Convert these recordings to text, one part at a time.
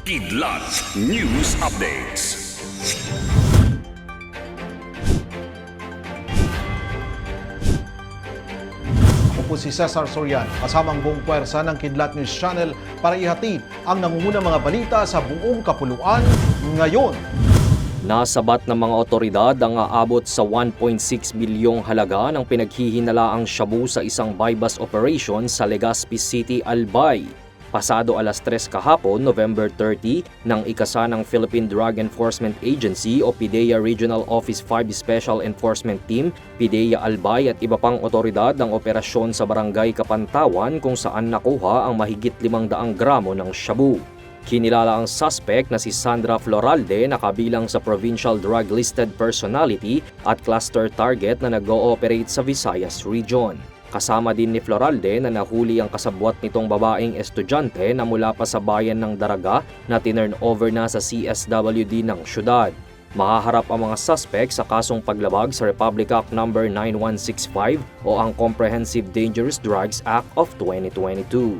Kidlat News Updates. Ako po si Cesar Sorian, kasamang buong puwersa ng Kidlat News Channel para ihatid ang nangungunang mga balita sa buong kapuluan ngayon. Nasabat ng mga otoridad ang aabot sa 1.6 milyong halaga ng pinaghihinalaang shabu sa isang buy bus operation sa Legazpi City, Albay. Pasado alas 3 kahapon, November 30, nang ikasa ng Philippine Drug Enforcement Agency o PIDEA Regional Office 5 Special Enforcement Team, PIDEA Albay at iba pang otoridad ang operasyon sa Barangay Kapantawan kung saan nakuha ang mahigit 500 gramo ng shabu. Kinilala ang suspect na si Sandra Floralde na kabilang sa Provincial Drug Listed Personality at Cluster Target na nag-ooperate sa Visayas Region. Kasama din ni Floralde na nahuli ang kasabwat nitong babaeng estudyante na mula pa sa bayan ng Daraga na tinurn over na sa CSWD ng syudad. Mahaharap ang mga suspect sa kasong paglabag sa Republic Act No. 9165 o ang Comprehensive Dangerous Drugs Act of 2022.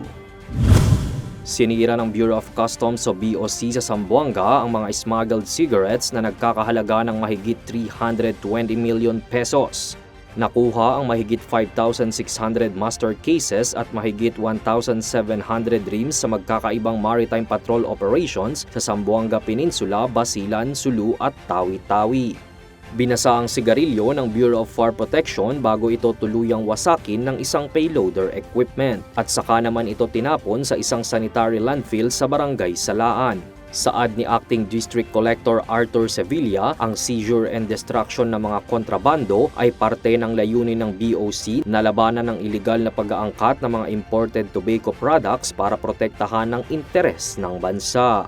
Sinira ng Bureau of Customs o BOC sa Zamboanga ang mga smuggled cigarettes na nagkakahalaga ng mahigit 320 million pesos. Nakuha ang mahigit 5,600 master cases at mahigit 1,700 reams sa magkakaibang maritime patrol operations sa Zamboanga Peninsula, Basilan, Sulu at Tawi-Tawi. Binasa ang sigarilyo ng Bureau of Fire Protection bago ito tuluyang wasakin ng isang payloader equipment at saka naman ito tinapon sa isang sanitary landfill sa barangay Salaan. Saad ni Acting District Collector Arthur Sevilla, ang seizure and destruction ng mga kontrabando ay parte ng layunin ng BOC na labanan ng ilegal na pag-aangkat ng mga imported tobacco products para protektahan ang interes ng bansa.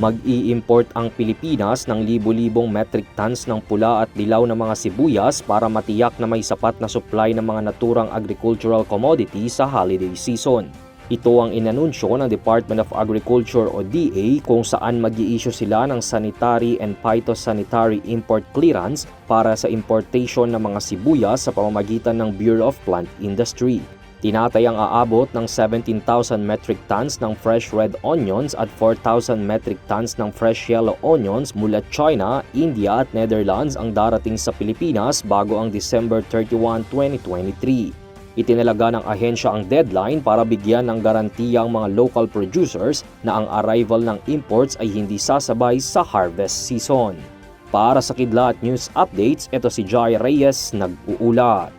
Mag-i-import ang Pilipinas ng libo-libong metric tons ng pula at dilaw na mga sibuyas para matiyak na may sapat na supply ng mga naturang agricultural commodity sa holiday season. Ito ang inanunsyo ng Department of Agriculture o DA kung saan mag issue sila ng sanitary and phytosanitary import clearance para sa importation ng mga sibuyas sa pamamagitan ng Bureau of Plant Industry. Tinatayang aabot ng 17,000 metric tons ng fresh red onions at 4,000 metric tons ng fresh yellow onions mula China, India at Netherlands ang darating sa Pilipinas bago ang December 31, 2023. Itinalaga ng ahensya ang deadline para bigyan ng garantiya ang mga local producers na ang arrival ng imports ay hindi sasabay sa harvest season. Para sa Kidlat News Updates, ito si Jai Reyes nag-uulat.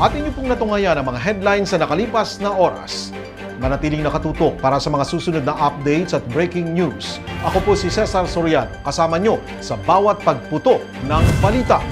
At inyo pong natungayan ang mga headlines sa nakalipas na oras. Manatiling nakatutok para sa mga susunod na updates at breaking news. Ako po si Cesar Soriano, kasama nyo sa bawat pagputo ng balita.